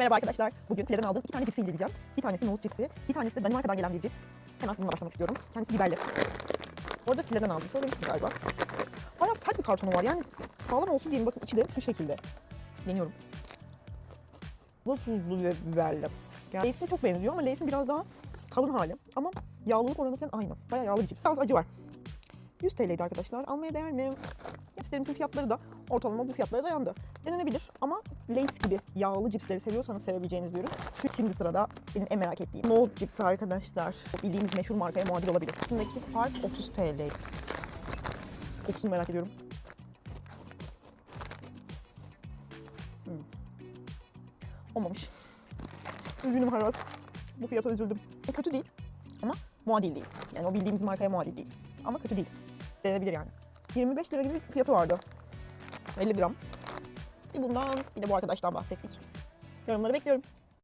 Merhaba arkadaşlar. Bugün File'den aldığım iki tane cipsi inceleyeceğim. Bir tanesi nohut cipsi, bir tanesi de Danimarka'dan gelen bir cips. Hemen bununla başlamak istiyorum. Kendisi biberli. Orada File'den aldım. Söylemiştim galiba. Bayağı sert bir kartonu var. Yani sağlam olsun diye mi? bakın içi de şu şekilde. Deniyorum. Bu tuzlu ve biberli. Yani Lay'sine çok benziyor ama Lay'sin biraz daha kalın hali. Ama yağlılık oranı falan aynı. Bayağı yağlı bir cips. Biraz acı var. 100 TL'ydi arkadaşlar. Almaya değer mi? Cipslerimizin fiyatları da ortalama bu fiyatlara dayandı. Denenebilir ama Lay's gibi yağlı cipsleri seviyorsanız sevebileceğiniz bir ürün. Şimdi sırada benim en merak ettiğim nohut cipsi arkadaşlar. Bildiğimiz meşhur markaya muadil olabilir. Aslındaki fark 30 TL. Kokusunu merak ediyorum. Hmm. Olmamış. Üzgünüm Haras. Bu fiyata üzüldüm. E, kötü değil ama muadil değil. Yani o bildiğimiz markaya muadil değil. Ama kötü değil. Denenebilir yani. 25 lira gibi bir fiyatı vardı. 50 gram. Bir bundan bir de bu arkadaştan bahsettik. Yorumları bekliyorum.